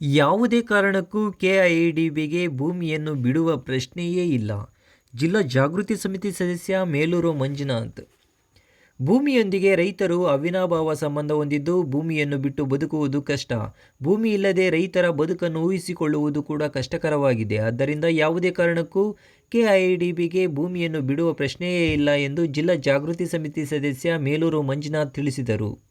ಯಾವುದೇ ಕಾರಣಕ್ಕೂ ಕೆಐಡಿಬಿಗೆ ಭೂಮಿಯನ್ನು ಬಿಡುವ ಪ್ರಶ್ನೆಯೇ ಇಲ್ಲ. ಜಿಲ್ಲಾ ಜಾಗೃತಿ ಸಮಿತಿ ಸದಸ್ಯ ಮೇಲೂರು ಮಂಜುನಾಥ್. ಭೂಮಿಯೊಂದಿಗೆ ರೈತರು ಅವಿನಾಭಾವ ಸಂಬಂಧ ಹೊಂದಿದ್ದು ಭೂಮಿಯನ್ನು ಬಿಟ್ಟು ಬದುಕುವುದು ಕಷ್ಟ. ಭೂಮಿ ಇಲ್ಲದೆ ರೈತರ ಬದುಕನ್ನು ಊಹಿಸಿಕೊಳ್ಳುವುದು ಕೂಡ ಕಷ್ಟಕರವಾಗಿದೆ. ಆದ್ದರಿಂದ ಯಾವುದೇ ಕಾರಣಕ್ಕೂ ಕೆಐಡಿಬಿಗೆ ಭೂಮಿಯನ್ನು ಬಿಡುವ ಪ್ರಶ್ನೆಯೇ ಇಲ್ಲ ಎಂದು ಜಿಲ್ಲಾ ಜಾಗೃತಿ ಸಮಿತಿ ಸದಸ್ಯ ಮೇಲೂರು ಮಂಜುನಾಥ್ ತಿಳಿಸಿದರು.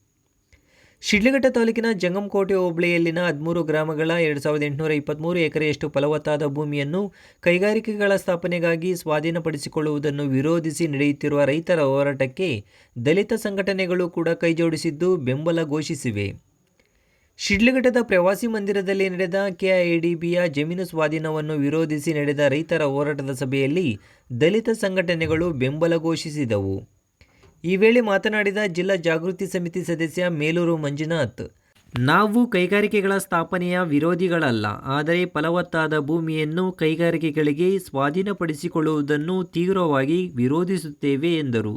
ಶಿಡ್ಲಘಟ್ಟ ತಾಲೂಕಿನ ಜಂಗಮಕೋಟೆ ಹೋಬಳಿಯಲ್ಲಿನ ಹದಿಮೂರು ಗ್ರಾಮಗಳ ಎರಡು ಸಾವಿರದ ಎಂಟುನೂರ ಇಪ್ಪತ್ತ್ಮೂರು ಎಕರೆಯಷ್ಟು ಫಲವತ್ತಾದ ಭೂಮಿಯನ್ನು ಕೈಗಾರಿಕೆಗಳ ಸ್ಥಾಪನೆಗಾಗಿ ಸ್ವಾಧೀನಪಡಿಸಿಕೊಳ್ಳುವುದನ್ನು ವಿರೋಧಿಸಿ ನಡೆಯುತ್ತಿರುವ ರೈತರ ಹೋರಾಟಕ್ಕೆ ದಲಿತ ಸಂಘಟನೆಗಳು ಕೂಡ ಕೈಜೋಡಿಸಿದ್ದು ಬೆಂಬಲ ಘೋಷಿಸಿವೆ. ಶಿಡ್ಲಘಟ್ಟದ ಪ್ರವಾಸಿ ಮಂದಿರದಲ್ಲಿ ನಡೆದ ಕೆಐಡಿಬಿಯ ಜಮೀನು ಸ್ವಾಧೀನವನ್ನು ವಿರೋಧಿಸಿ ನಡೆದ ರೈತರ ಹೋರಾಟದ ಸಭೆಯಲ್ಲಿ ದಲಿತ ಸಂಘಟನೆಗಳು ಬೆಂಬಲ ಘೋಷಿಸಿದವು. ಈ ವೇಳೆ ಮಾತನಾಡಿದ ಜಿಲ್ಲಾ ಜಾಗೃತಿ ಸಮಿತಿ ಸದಸ್ಯ ಮೇಲೂರು ಮಂಜುನಾಥ್, ನಾವು ಕೈಗಾರಿಕೆಗಳ ಸ್ಥಾಪನೆಯ ವಿರೋಧಿಗಳಲ್ಲ, ಆದರೆ ಫಲವತ್ತಾದ ಭೂಮಿಯನ್ನು ಕೈಗಾರಿಕೆಗಳಿಗೆ ಸ್ವಾಧೀನಪಡಿಸಿಕೊಳ್ಳುವುದನ್ನು ತೀವ್ರವಾಗಿ ವಿರೋಧಿಸುತ್ತೇವೆ, ಎಂದರು.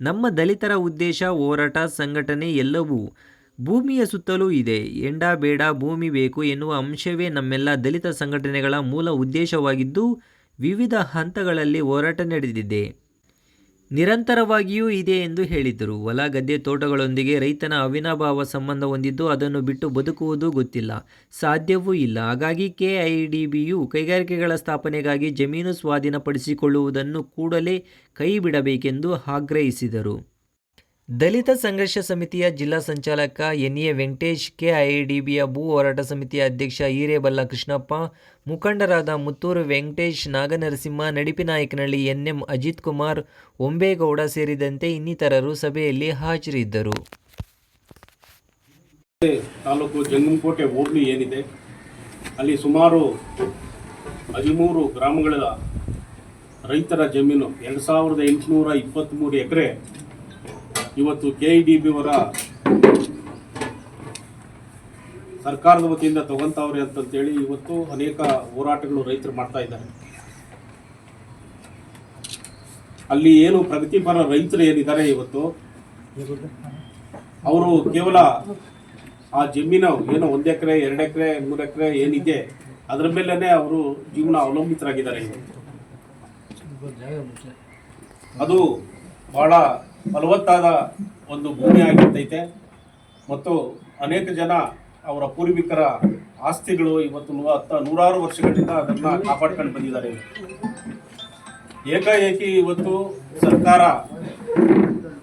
ನಮ್ಮ ದಲಿತರ ಉದ್ದೇಶ ಹೋರಾಟ ಸಂಘಟನೆ ಎಲ್ಲವೂ ಭೂಮಿಯ ಸುತ್ತಲೂ ಇದೆ. ಎಂಡ ಬೇಡ ಭೂಮಿ ಬೇಕು ಎನ್ನುವ ಅಂಶವೇ ನಮ್ಮೆಲ್ಲ ದಲಿತ ಸಂಘಟನೆಗಳ ಮೂಲ ಉದ್ದೇಶವಾಗಿದ್ದು, ವಿವಿಧ ಹಂತಗಳಲ್ಲಿ ಹೋರಾಟ ನಡೆದಿದೆ. ನಿರಂತರವಾಗಿಯೂ ಇದೆ ಎಂದು ಹೇಳಿದರು. ಹೊಲ ಗದ್ದೆ ತೋಟಗಳೊಂದಿಗೆ ರೈತನ ಅವಿನಾಭಾವ ಸಂಬಂಧ ಹೊಂದಿದ್ದು ಅದನ್ನು ಬಿಟ್ಟು ಬದುಕುವುದು ಗೊತ್ತಿಲ್ಲ. ಸಾಧ್ಯವೂ ಇಲ್ಲ. ಹಾಗಾಗಿ ಕೆಐಡಿಬಿಯು ಕೈಗಾರಿಕೆಗಳ ಸ್ಥಾಪನೆಗಾಗಿ ಜಮೀನು ಸ್ವಾಧೀನಪಡಿಸಿಕೊಳ್ಳುವುದನ್ನು ಕೂಡಲೇ ಕೈಬಿಡಬೇಕೆಂದು ಆಗ್ರಹಿಸಿದರು. ದಲಿತ ಸಂಘರ್ಷ ಸಮಿತಿಯ ಜಿಲ್ಲಾ ಸಂಚಾಲಕ ಎನ್ ಎ ವೆಂಕಟೇಶ್, ಕೆಐಡಿಬಿಯ ಭೂ ಹೋರಾಟ ಸಮಿತಿಯ ಅಧ್ಯಕ್ಷ ಹಿರೇಬಲ್ಲ ಕೃಷ್ಣಪ್ಪ, ಮುಖಂಡರಾದ ಮುತ್ತೂರು ವೆಂಕಟೇಶ್, ನಾಗನರಸಿಂಹ ನಡಿಪಿನಾಯಕನಹಳ್ಳಿ ಎನ್ ಎಂ ಅಜಿತ್ ಕುಮಾರ್ ಒಂಬೇಗೌಡ ಸೇರಿದಂತೆ ಇನ್ನಿತರರು ಸಭೆಯಲ್ಲಿ ಹಾಜರಿದ್ದರು. ತಾಲೂಕು ಹೋಬಳಿ ಏನಿದೆ, ಅಲ್ಲಿ ಸುಮಾರು ಹದಿಮೂರು ಗ್ರಾಮಗಳ ರೈತರ ಜಮೀನು ಎರಡು ಸಾವಿರದ ಎಂಟುನೂರ ಇಪ್ಪತ್ತ್ಮೂರು ಎಕರೆ ಇವತ್ತು ಕೆ ಇ ಡಿ ಬಿ ಅವರ ಸರ್ಕಾರದ ವತಿಯಿಂದ ತಗೊಂತವ್ರೆ ಅಂತಂತೇಳಿ ಇವತ್ತು ಅನೇಕ ಹೋರಾಟಗಳು ರೈತರು ಮಾಡ್ತಾ ಇದ್ದಾರೆ. ಅಲ್ಲಿ ಏನು ಪ್ರಗತಿಪರ ರೈತರು ಏನಿದ್ದಾರೆ ಇವತ್ತು? ಅವರು ಕೇವಲ ಆ ಜಮೀನು ಏನೋ ಒಂದು ಎಕರೆ, ಎರಡು ಎಕರೆ, ಮೂರು ಎಕರೆ ಏನಿದೆ, ಅದರ ಮೇಲೇ ಅವರು ಜೀವನ ಅವಲಂಬಿತರಾಗಿದ್ದಾರೆ. ಇವತ್ತು ಅದು ಬಹಳ ಫಲವತ್ತಾದ ಒಂದು ಭೂಮಿ ಆಗಿರ್ತೈತೆ. ಮತ್ತು ಅನೇಕ ಜನ ಅವರ ಪೂರ್ವಿಕರ ಆಸ್ತಿಗಳು ಇವತ್ತು ಹತ್ತ, ನೂರಾರು ವರ್ಷಗಳಿಂದ ಅದನ್ನು ಕಾಪಾಡ್ಕೊಂಡು ಬಂದಿದ್ದಾರೆ. ಏಕಾಏಕಿ ಇವತ್ತು ಸರ್ಕಾರ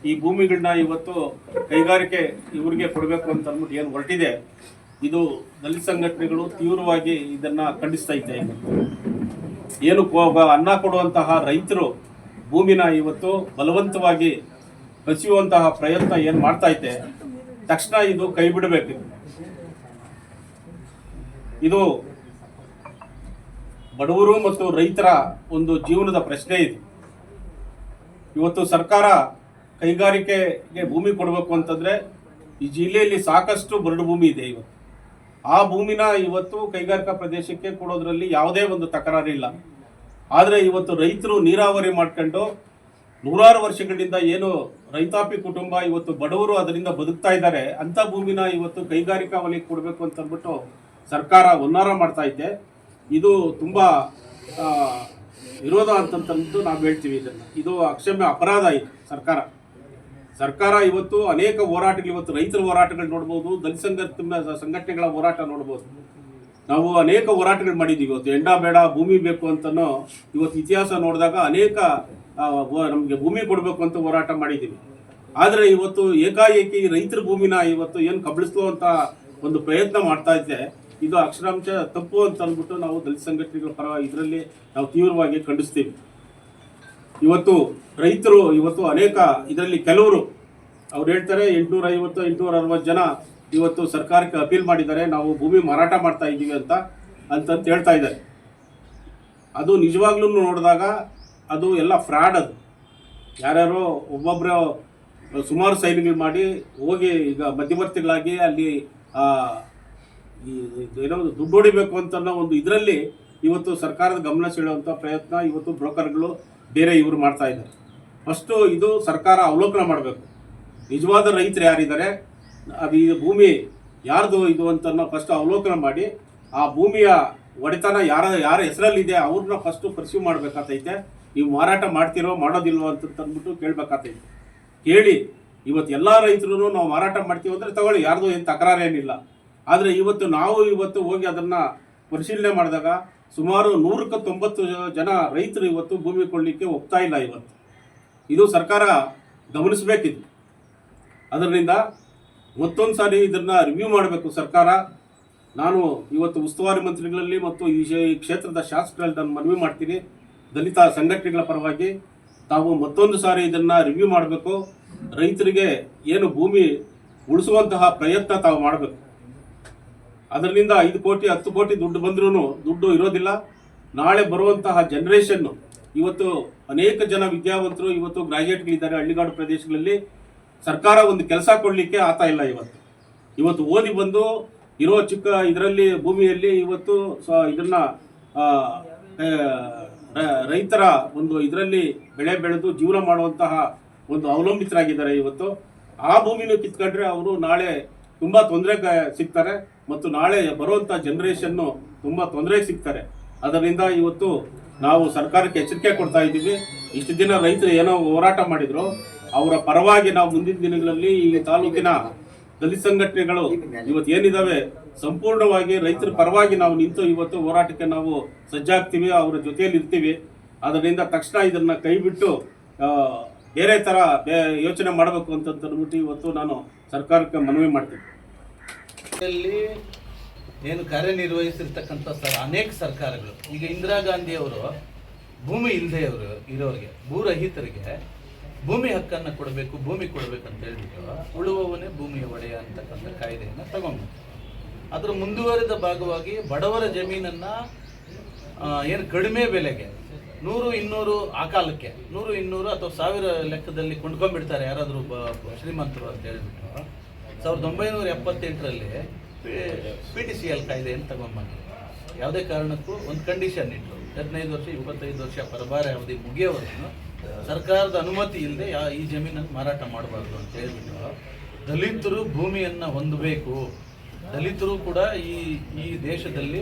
ಈ ಭೂಮಿಗಳನ್ನ ಇವತ್ತು ಕೈಗಾರಿಕೆ ಇವರಿಗೆ ಕೊಡಬೇಕು ಅಂತ ಅಂದ್ಬಿಟ್ಟು ಏನು ಹೊರಟಿದೆ, ಇದು ದಲಿತ ಸಂಘಟನೆಗಳು ತೀವ್ರವಾಗಿ ಇದನ್ನ ಖಂಡಿಸ್ತಾ ಇದೆ ಏನು ಅನ್ನ ಕೊಡುವಂತಹ ರೈತರು ಭೂಮಿನ ಇವತ್ತು ಬಲವಂತವಾಗಿ ಬಸಿಯುವಂತಹ ಪ್ರಯತ್ನ ಏನು ಮಾಡ್ತಾ ಇದೆ ತಕ್ಷಣ ಇದು ಕೈ ಬಿಡಬೇಕು. ಇದು ಬಡವರು ಮತ್ತು ರೈತರ ಒಂದು ಜೀವನದ ಪ್ರಶ್ನೆ ಇದು. ಇವತ್ತು ಸರ್ಕಾರ ಕೈಗಾರಿಕೆಗೆ ಭೂಮಿ ಕೊಡಬೇಕು ಅಂತಂದ್ರೆ ಈ ಜಿಲ್ಲೆಯಲ್ಲಿ ಸಾಕಷ್ಟು ಬರಡು ಭೂಮಿ ಇದೆ ಇವತ್ತು. ಆ ಭೂಮಿನ ಇವತ್ತು ಕೈಗಾರಿಕಾ ಪ್ರದೇಶಕ್ಕೆ ಕೊಡೋದ್ರಲ್ಲಿ ಯಾವುದೇ ಒಂದು ತಕರಾರಿಲ್ಲ. ಆದರೆ ಇವತ್ತು ರೈತರು ನೀರಾವರಿ ಮಾಡ್ಕೊಂಡು ನೂರಾರು ವರ್ಷಗಳಿಂದ ಏನು ರೈತಾಪಿ ಕುಟುಂಬ ಇವತ್ತು ಬಡವರು ಅದರಿಂದ ಬದುಕ್ತಾ ಇದ್ದಾರೆ ಅಂತ ಭೂಮಿನ ಇವತ್ತು ಕೈಗಾರಿಕಾ ವಲಯಕ್ಕೆ ಕೊಡಬೇಕು ಅಂತ ಅಂದ್ಬಿಟ್ಟು ಸರ್ಕಾರ ಹುನ್ನಾರ ಮಾಡ್ತಾ ಇದೆ. ಇದು ತುಂಬಾ ವಿರೋಧ ಅಂತಂತಂದು ನಾವು ಹೇಳ್ತೀವಿ ಇದನ್ನ. ಇದು ಅಕ್ಷಮ್ಯ ಅಪರಾಧ ಇದೆ ಸರ್ಕಾರ. ಸರ್ಕಾರ ಇವತ್ತು ಅನೇಕ ಹೋರಾಟಗಳು, ಇವತ್ತು ರೈತರ ಹೋರಾಟಗಳು ನೋಡ್ಬೋದು, ದಲಿತ ಸಂಘ ಸಂಘಟನೆಗಳ ಹೋರಾಟ ನೋಡ್ಬೋದು. ನಾವು ಅನೇಕ ಹೋರಾಟಗಳು ಮಾಡಿದ್ದೀವಿ ಇವತ್ತು. ಎಂಡ ಬೇಡ, ಭೂಮಿ ಬೇಕು ಅಂತನೋ ಇವತ್ತು ಇತಿಹಾಸ ನೋಡಿದಾಗ ಅನೇಕ ನಮಗೆ ಭೂಮಿ ಕೊಡಬೇಕು ಅಂತ ಹೋರಾಟ ಮಾಡಿದ್ದೀವಿ. ಆದರೆ ಇವತ್ತು ಏಕಾಏಕಿ ರೈತರ ಭೂಮಿನ ಇವತ್ತು ಏನು ಕಬಳಿಸುವಂತ ಒಂದು ಪ್ರಯತ್ನ ಮಾಡ್ತಾ ಇದ್ದೆ. ಇದು ಅಕ್ಷರಾಂಶ ತಪ್ಪು ಅಂತ ಅಂದ್ಬಿಟ್ಟು ನಾವು ದಲಿತ ಸಂಘಟನೆಗಳ ಪರ ಇದರಲ್ಲಿ ನಾವು ತೀವ್ರವಾಗಿ ಖಂಡಿಸ್ತೀವಿ. ಇವತ್ತು ರೈತರು, ಇವತ್ತು ಅನೇಕ, ಇದರಲ್ಲಿ ಕೆಲವರು, ಅವ್ರು ಹೇಳ್ತಾರೆ ಎಂಟುನೂರ ಐವತ್ತು ಎಂಟುನೂರ ಅರವತ್ತು ಜನ ಇವತ್ತು ಸರ್ಕಾರಕ್ಕೆ ಅಪೀಲ್ ಮಾಡಿದ್ದಾರೆ, ನಾವು ಭೂಮಿ ಮಾರಾಟ ಮಾಡ್ತಾ ಇದ್ದೀವಿ ಅಂತ, ಅಂತಂತ ಹೇಳ್ತಾ ಇದ್ದಾರೆ. ಅದು ನಿಜವಾಗ್ಲೂ ನೋಡಿದಾಗ ಅದು ಎಲ್ಲ ಫ್ರಾಡ್ ಅದು. ಯಾರ್ಯಾರು ಒಬ್ಬೊಬ್ಬರು ಸುಮಾರು ಸೈನ್ಗಳು ಮಾಡಿ ಹೋಗಿ ಈಗ ಮಧ್ಯವರ್ತಿಗಳಾಗಿ ಅಲ್ಲಿ ಏನೋ ದುಡ್ಡು ಹೊಡಿಬೇಕು ಅಂತ ಒಂದು ಇದರಲ್ಲಿ ಇವತ್ತು ಸರ್ಕಾರದ ಗಮನ ಸೆಳೆಯುವಂಥ ಪ್ರಯತ್ನ ಇವತ್ತು ಬ್ರೋಕರ್ಗಳು ಬೇರೆ ಇವರು ಮಾಡ್ತಾ ಇದ್ದಾರೆ. ಫಸ್ಟು ಇದು ಸರ್ಕಾರ ಅವಲೋಕನ ಮಾಡಬೇಕು. ನಿಜವಾದ ರೈತರು ಯಾರಿದ್ದಾರೆ? ಅದು ಈ ಭೂಮಿ ಯಾರ್ದು ಇದು ಅಂತ ಫಸ್ಟ್ ಅವಲೋಕನ ಮಾಡಿ, ಆ ಭೂಮಿಯ ಒಡೆತನ ಯಾರ ಯಾರ ಹೆಸರಲ್ಲಿದೆ ಅವ್ರನ್ನ ಫಸ್ಟ್ ಪರ್ಸ್ಯೂ ಮಾಡ್ಬೇಕಾತೈತೆ. ನೀವು ಮಾರಾಟ ಮಾಡ್ತಿರೋ, ಮಾಡೋದಿಲ್ವೋ ಅಂತ ಅಂದ್ಬಿಟ್ಟು ಕೇಳ್ಬೇಕಾತೈತೆ. ಕೇಳಿ ಇವತ್ತು ಎಲ್ಲ ರೈತರು ನಾವು ಮಾರಾಟ ಮಾಡ್ತೀವಿ ಅಂದ್ರೆ ತಗೊಳ್ಳಿ, ಯಾರ್ದು ಏನು ತಕರಾರೇನಿಲ್ಲ ಆದರೆ ಇವತ್ತು ನಾವು ಇವತ್ತು ಹೋಗಿ ಅದನ್ನ ಪರಿಶೀಲನೆ ಮಾಡಿದಾಗ ಸುಮಾರು ನೂರಕ್ಕೆ ತೊಂಬತ್ತು ಜನ ರೈತರು ಇವತ್ತು ಭೂಮಿ ಕೊಡಲಿಕ್ಕೆ ಒಪ್ತಾ ಇಲ್ಲ ಇವತ್ತು. ಇದು ಸರ್ಕಾರ ಗಮನಿಸಬೇಕಿತ್ತು. ಅದರಿಂದ ಮತ್ತೊಂದು ಸಾರಿ ಇದನ್ನ ರಿವ್ಯೂ ಮಾಡಬೇಕು ಸರ್ಕಾರ. ನಾನು ಇವತ್ತು ಉಸ್ತುವಾರಿ ಮಂತ್ರಿಗಳಲ್ಲಿ ಮತ್ತು ಈ ಕ್ಷೇತ್ರದ ಶಾಸಕರಲ್ಲಿ ನಾನು ಮನವಿ ಮಾಡ್ತೀನಿ. ದಲಿತ ಸಂಘಟನೆಗಳ ಪರವಾಗಿ ತಾವು ಮತ್ತೊಂದು ಸಾರಿ ಇದನ್ನ ರಿವ್ಯೂ ಮಾಡಬೇಕು. ರೈತರಿಗೆ ಏನು ಭೂಮಿ ಉಳಿಸುವಂತಹ ಪ್ರಯತ್ನ ತಾವು ಮಾಡಬೇಕು. ಅದರಿಂದ ಐದು ಕೋಟಿ, ಹತ್ತು ಕೋಟಿ ದುಡ್ಡು ಬಂದ್ರೂ ದುಡ್ಡು ಇರೋದಿಲ್ಲ. ನಾಳೆ ಬರುವಂತಹ ಜನರೇಷನ್ ಇವತ್ತು ಅನೇಕ ಜನ ವಿದ್ಯಾವಂತರು ಇವತ್ತು ಗ್ರಾಜುಯೇಟ್ಗಳಿದ್ದಾರೆ ಹಳ್ಳಿಗಾಡು ಪ್ರದೇಶಗಳಲ್ಲಿ. ಸರ್ಕಾರ ಒಂದು ಕೆಲಸ ಕೊಡಲಿಕ್ಕೆ ಆತ ಇಲ್ಲ ಇವತ್ತು. ಇವತ್ತು ಓದಿ ಬಂದು ಇರೋ ಚಿಕ್ಕ ಇದರಲ್ಲಿ ಭೂಮಿಯಲ್ಲಿ ಇವತ್ತು ಸ- ಇದನ್ನ ರೈತರ ಒಂದು ಇದರಲ್ಲಿ ಬೆಳೆ ಬೆಳೆದು ಜೀವನ ಮಾಡುವಂತಹ ಒಂದು ಅವಲಂಬಿತರಾಗಿದ್ದಾರೆ ಇವತ್ತು. ಆ ಭೂಮಿನೂ ಕಿತ್ಕೊಂಡ್ರೆ ಅವರು ನಾಳೆ ತುಂಬಾ ತೊಂದರೆ ಸಿಗ್ತಾರೆ ಮತ್ತು ನಾಳೆ ಬರುವಂತ ಜನರೇಷನ್ ತುಂಬಾ ತೊಂದರೆಗೆ ಸಿಗ್ತಾರೆ. ಅದರಿಂದ ಇವತ್ತು ನಾವು ಸರ್ಕಾರಕ್ಕೆ ಎಚ್ಚರಿಕೆ ಕೊಡ್ತಾ ಇದ್ದೀವಿ. ಇಷ್ಟು ದಿನ ರೈತರು ಏನೋ ಹೋರಾಟ ಮಾಡಿದ್ರು. ಅವರ ಪರವಾಗಿ ನಾವು ಮುಂದಿನ ದಿನಗಳಲ್ಲಿ ಈ ತಾಲೂಕಿನ ದಲಿತ ಸಂಘಟನೆಗಳು ಇವತ್ತು ಏನಿದಾವೆ ಸಂಪೂರ್ಣವಾಗಿ ರೈತರ ಪರವಾಗಿ ನಾವು ನಿಂತು ಇವತ್ತು ಹೋರಾಟಕ್ಕೆ ನಾವು ಸಜ್ಜಾಗ್ತೀವಿ ಅವರ ಜೊತೆಯಲ್ಲಿ ಇರ್ತೀವಿ. ಅದರಿಂದ ತಕ್ಷಣ ಇದನ್ನ ಕೈ ಬಿಟ್ಟು ಆ, ಬೇರೆ ತರ ಯೋಚನೆ ಮಾಡಬೇಕು ಅಂತ ಅಂದ್ಬಿಟ್ಟು ಇವತ್ತು ನಾನು ಸರ್ಕಾರಕ್ಕೆ ಮನವಿ ಮಾಡ್ತೀನಿ. ಏನು ಕಾರ್ಯನಿರ್ವಹಿಸಿರ್ತಕ್ಕಂಥ ಸರ್ ಅನೇಕ ಸರ್ಕಾರಗಳು. ಈಗ ಇಂದಿರಾ ಗಾಂಧಿಯವರು ಭೂಮಿ ಇಲ್ಲದೆ ಅವರು ಇರೋರಿಗೆ ಭೂರಹಿತರಿಗೆ ಭೂಮಿ ಹಕ್ಕನ್ನು ಕೊಡಬೇಕು, ಭೂಮಿ ಕೊಡಬೇಕು ಅಂತ ಹೇಳಿದ್ರು. ಉಳುವವನೇ ಭೂಮಿಯ ಒಡೆಯ ಅಂತಕ್ಕಂಥ ಕಾಯ್ದೆಯನ್ನು ತಗೊಂಡು ಅದರ ಮುಂದುವರಿದ ಭಾಗವಾಗಿ ಬಡವರ ಜಮೀನನ್ನ ಏನು ಕಡಿಮೆ ಬೆಲೆಗೆ, ನೂರು ಇನ್ನೂರು ಆ ಕಾಲಕ್ಕೆ ನೂರು ಇನ್ನೂರು ಅಥವಾ ಸಾವಿರ ಲೆಕ್ಕದಲ್ಲಿ ಕೊಂಡ್ಕೊಂಡ್ಬಿಡ್ತಾರೆ ಯಾರಾದರೂ ಬ- ಶ್ರೀಮಂತರು ಅಂತ ಹೇಳಿಬಿಟ್ಟು ಸಾವಿರದ ಒಂಬೈನೂರ ಎಪ್ಪತ್ತೆಂಟರಲ್ಲಿ ಪಿ ಟಿ ಸಿ ಎಲ್ ಕಾಯ್ದೆಯನ್ನು ತಗೊಂಡ್ಬಂದ್ರು. ಯಾವುದೇ ಕಾರಣಕ್ಕೂ ಒಂದು ಕಂಡೀಷನ್ ಇಟ್ಟರು ಹದಿನೈದು ವರ್ಷ, ಇಪ್ಪತ್ತೈದು ವರ್ಷ ಪರಭಾರ ಅವಧಿ ಮುಗಿಯೋವರೆಗೂ ಸರ್ಕಾರದ ಅನುಮತಿ ಇಲ್ಲದೆ ಈ ಜಮೀನನ್ನು ಮಾರಾಟ ಮಾಡಬಾರ್ದು ಅಂತ ಹೇಳಿಬಿಟ್ಟು ದಲಿತರು ಭೂಮಿಯನ್ನು ಹೊಂದಬೇಕು. ದಲಿತರು ಕೂಡ ಈ ಈ ದೇಶದಲ್ಲಿ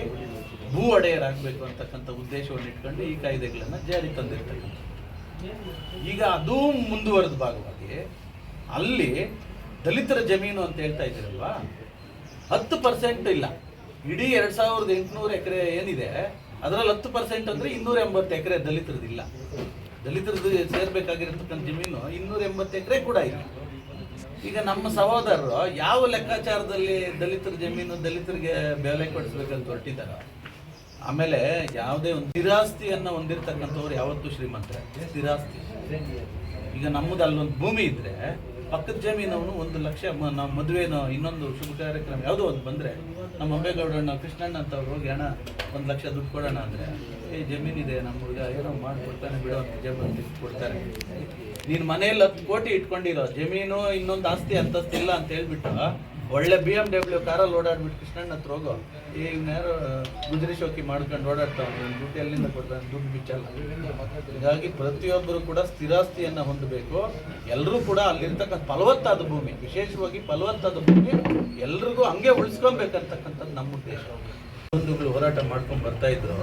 ಭೂ ಒಡೆಯರಾಗಬೇಕು ಅಂತಕ್ಕಂಥ ಉದ್ದೇಶವನ್ನು ಇಟ್ಕೊಂಡು ಈ ಕಾಯ್ದೆಗಳನ್ನು ಜಾರಿ ತಂದಿರ್ತಕ್ಕಂಥ ಈಗ ಅದು ಮುಂದುವರೆದ ಭಾಗವಾಗಿ ಅಲ್ಲಿ ದಲಿತರ ಜಮೀನು ಅಂತ ಹೇಳ್ತಾ ಇದ್ದೀರಲ್ವ? ಹತ್ತು ಪರ್ಸೆಂಟ್ ಇಲ್ಲ. ಇಡೀ ಎರಡು ಸಾವಿರದ ಎಂಟುನೂರು ಎಕರೆ ಏನಿದೆ, ಅದರಲ್ಲಿ ಹತ್ತು ಪರ್ಸೆಂಟ್ ಅಂದ್ರೆ ಇನ್ನೂರ ಎಂಬತ್ತು ಎಕರೆ ದಲಿತರದಿಲ್ಲ. ದಲಿತರದ್ದು ಸೇರ್ಬೇಕಾಗಿರತಕ್ಕಂಥ ಜಮೀನು ಇನ್ನೂರ ಎಂಬತ್ತು ಎಕರೆ ಕೂಡ ಇದೆ ಈಗ ನಮ್ಮ ಸಹೋದರರು ಯಾವ ಲೆಕ್ಕಾಚಾರದಲ್ಲಿ ದಲಿತರ ಜಮೀನು ದಲಿತರಿಗೆ ಬೆಲೆ ಕೊಡಿಸ್ಬೇಕಂತ ಹೊರಟಿದ್ದಾರ, ಆಮೇಲೆ ಯಾವುದೇ ಒಂದು ಸ್ಥಿರಾಸ್ತಿಯನ್ನು ಹೊಂದಿರತಕ್ಕಂಥವ್ರು ಯಾವತ್ತೂ ಶ್ರೀಮಂತ ಸ್ಥಿರಾಸ್ತಿ. ಈಗ ನಮ್ಮದು ಅಲ್ಲೊಂದು ಭೂಮಿ ಇದ್ರೆ ಪಕ್ಕದ ಜಮೀನವನು ಒಂದು ಲಕ್ಷ ನಮ್ಮ ಮದುವೆನ ಇನ್ನೊಂದು ಶುಭ ಕಾರ್ಯಕ್ರಮ ಯಾವುದೋ ಒಂದು ಬಂದ್ರೆ ನಮ್ಮ ಅಂಬೇಗೌಡಣ್ಣ ಕೃಷ್ಣಣ್ಣ ಅಂತ ಅವ್ರು ಹೋಗಿ ಹಣ ಒಂದು ಲಕ್ಷ ದುಡ್ಡು ಕೊಡೋಣ ಅಂದ್ರೆ, ಏ, ಜಮೀನಿದೆ ನಮ್ಮ ಹುಡುಗ ಏನೋ ಮಾಡ್ಕೊಡ್ತಾನೆ ಬಿಡೋ ಜಮೀನು ಕೊಡ್ತಾರೆ. ನೀನು ಮನೆಯಲ್ಲಿ ಹತ್ತು ಕೋಟಿ ಇಟ್ಕೊಂಡಿರೋ, ಜಮೀನು ಇನ್ನೊಂದು ಆಸ್ತಿ ಅಂತಸ್ತಿಲ್ಲ ಅಂತ ಹೇಳ್ಬಿಟ್ಟು ಒಳ್ಳೆ ಬಿ ಎಂ ಡಬ್ಲ್ಯೂ ಕಾರಲ್ಲಿ ಓಡಾಡ್ಬಿಟ್ಟು ಕೃಷ್ಣಣ್ಣ ಹತ್ರ ಹೋಗೋ. ಯಾರು ಗುಜರಿ ಶೋಕಿ ಮಾಡ್ಕೊಂಡು ಓಡಾಡ್ತಾವೆ ದುಡ್ಡು ಎಲ್ಲಿಂದ ಕೊಡ್ತಾನೆ ದುಡ್ಡು ಬಿಚ್ಚಲ್ಲ ಹೀಗಾಗಿ ಪ್ರತಿಯೊಬ್ಬರು ಕೂಡ ಸ್ಥಿರಾಸ್ತಿಯನ್ನು ಹೊಂದಬೇಕು. ಎಲ್ಲರೂ ಕೂಡ ಅಲ್ಲಿರ್ತಕ್ಕಂಥ ಫಲವತ್ತಾದ ಭೂಮಿ, ವಿಶೇಷವಾಗಿ ಫಲವತ್ತಾದ ಭೂಮಿ ಎಲ್ರಿಗೂ ಹಂಗೆ ಉಳಿಸ್ಕೊಬೇಕಂತಕ್ಕಂಥದ್ದು ನಮ್ಮ ಉದ್ದೇಶ. ಬಂಧುಗಳು ಹೋರಾಟ ಮಾಡ್ಕೊಂಡು ಬರ್ತಾ ಇದ್ರು.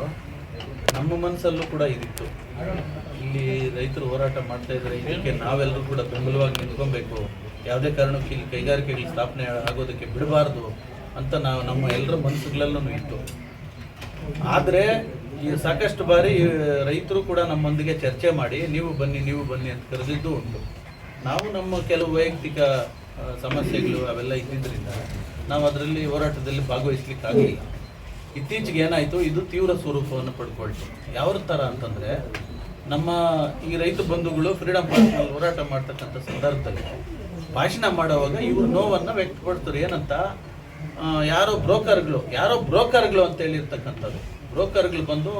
ನಮ್ಮ ಮನಸ್ಸಲ್ಲೂ ಕೂಡ ಇದಿತ್ತು. ಇಲ್ಲಿ ರೈತರು ಹೋರಾಟ ಮಾಡ್ತಾ ಇದ್ರೆ ಇದಕ್ಕೆ ನಾವೆಲ್ಲರೂ ಕೂಡ ಬೆಂಬಲವಾಗಿ ನಿಂತ್ಕೊಬೇಕು. ಯಾವುದೇ ಕಾರಣಕ್ಕೆ ಇಲ್ಲಿ ಕೈಗಾರಿಕೆಗಳು ಸ್ಥಾಪನೆ ಆಗೋದಕ್ಕೆ ಬಿಡಬಾರ್ದು ಅಂತ ನಾವು ನಮ್ಮ ಎಲ್ಲರ ಮನಸ್ಸುಗಳಲ್ಲೂ ಇತ್ತು ಆದರೆ ಈ ಸಾಕಷ್ಟು ಬಾರಿ ರೈತರು ಕೂಡ ನಮ್ಮೊಂದಿಗೆ ಚರ್ಚೆ ಮಾಡಿ, ನೀವು ಬನ್ನಿ ನೀವು ಬನ್ನಿ ಅಂತ ಕರೆದಿದ್ದು ಉಂಟು. ನಾವು ನಮ್ಮ ಕೆಲವು ವೈಯಕ್ತಿಕ ಸಮಸ್ಯೆಗಳು ಅವೆಲ್ಲ ಇದ್ದಿದ್ದರಿಂದ ನಾವು ಅದರಲ್ಲಿ ಹೋರಾಟದಲ್ಲಿ ಭಾಗವಹಿಸ್ಲಿಕ್ಕೆ ಆಗಲಿಲ್ಲ ಇತ್ತೀಚೆಗೆ ಏನಾಯಿತು, ಇದು ತೀವ್ರ ಸ್ವರೂಪವನ್ನು ಪಡ್ಕೊಳ್ತು. ಯಾವ ಥರ ಅಂತಂದರೆ, ನಮ್ಮ ಈ ರೈತ ಬಂಧುಗಳು ಫ್ರೀಡಮ್ ಪಾರ್ಕ್ನಲ್ಲಿ ಹೋರಾಟ ಮಾಡ್ತಕ್ಕಂಥ ಸಂದರ್ಭದಲ್ಲಿ ಭಾಷಣ ಮಾಡುವಾಗ ಇವರು ನೋವನ್ನು ವ್ಯಕ್ತಪಡ್ತಾರೆ ಏನಂತ? ಯಾರೋ ಬ್ರೋಕರ್ಗಳು ಯಾರೋ ಬ್ರೋಕರ್ಗಳು ಅಂತ ಹೇಳಿರ್ತಕ್ಕಂಥದ್ದು ಬ್ರೋಕರ್ಗಳು ಬಂದು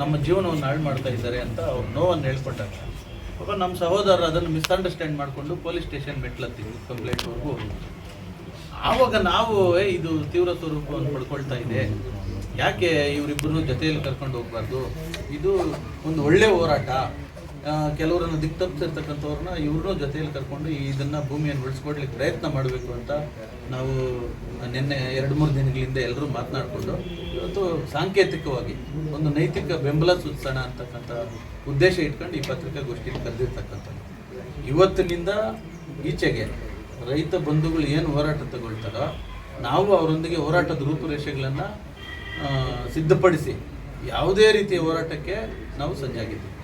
ನಮ್ಮ ಜೀವನವನ್ನು ಹಾಳು ಮಾಡ್ತಾ ಇದ್ದಾರೆ ಅಂತ ಅವ್ರು ನೋವನ್ನು ಹೇಳ್ಕೊಟ್ಟಾಗ. ಪಾಪ ನಮ್ಮ ಸಹೋದರರು ಅದನ್ನು ಮಿಸ್ಅಂಡರ್ಸ್ಟ್ಯಾಂಡ್ ಮಾಡಿಕೊಂಡು ಪೊಲೀಸ್ ಸ್ಟೇಷನ್ ಮೆಟ್ಲತ್ತೀವಿ ಕಂಪ್ಲೇಂಟ್ವರೆಗೂ ಆವಾಗ ನಾವು ಇದು ತೀವ್ರ ಸ್ವರೂಪವನ್ನು ಪಡ್ಕೊಳ್ತಾ ಇದೆ. ಯಾಕೆ ಇವರಿಬ್ಬರನ್ನು ಜೊತೆಯಲ್ಲಿ ಕರ್ಕೊಂಡು ಹೋಗಬಾರ್ದು? ಇದು ಒಂದು ಒಳ್ಳೆ ಹೋರಾಟ. ಕೆಲವರನ್ನ ದಿಕ್ ತಪ್ಪಿಸಿರ್ತಕ್ಕಂಥವ್ರನ್ನ ಇವ್ರನ್ನೂ ಜೊತೆಯಲ್ಲಿ ಕರ್ಕೊಂಡು ಇದನ್ನ ಭೂಮಿಯನ್ನು ಉಳಿಸ್ಕೊಡ್ಲಿಕ್ಕೆ ಪ್ರಯತ್ನ ಮಾಡಬೇಕು ಅಂತ ನಾವು ನಿನ್ನೆ ಎರಡು ಮೂರು ದಿನಗಳಿಂದ ಎಲ್ಲರೂ ಮಾತನಾಡಿಕೊಂಡು, ಇವತ್ತು ಸಾಂಕೇತಿಕವಾಗಿ ಒಂದು ನೈತಿಕ ಬೆಂಬಲ ಸೂಚಿಸೋಣ ಅಂತಕ್ಕಂಥ ಉದ್ದೇಶ ಇಟ್ಕೊಂಡು ಈ ಪತ್ರಿಕಾಗೋಷ್ಠಿಯಲ್ಲಿ ಕರೆದಿರ್ತಕ್ಕಂಥದ್ದು. ಇವತ್ತಿನಿಂದ ಈಚೆಗೆ ರೈತ ಬಂಧುಗಳು ಏನು ಹೋರಾಟ ತಗೊಳ್ತಾರೋ, ನಾವು ಅವರೊಂದಿಗೆ ಹೋರಾಟದ ರೂಪುರೇಷೆಗಳನ್ನು ಸಿದ್ಧಪಡಿಸಿ ಯಾವುದೇ ರೀತಿಯ ಹೋರಾಟಕ್ಕೆ ನಾವು ಸಜ್ಜಾಗಿದ್ದೀವಿ.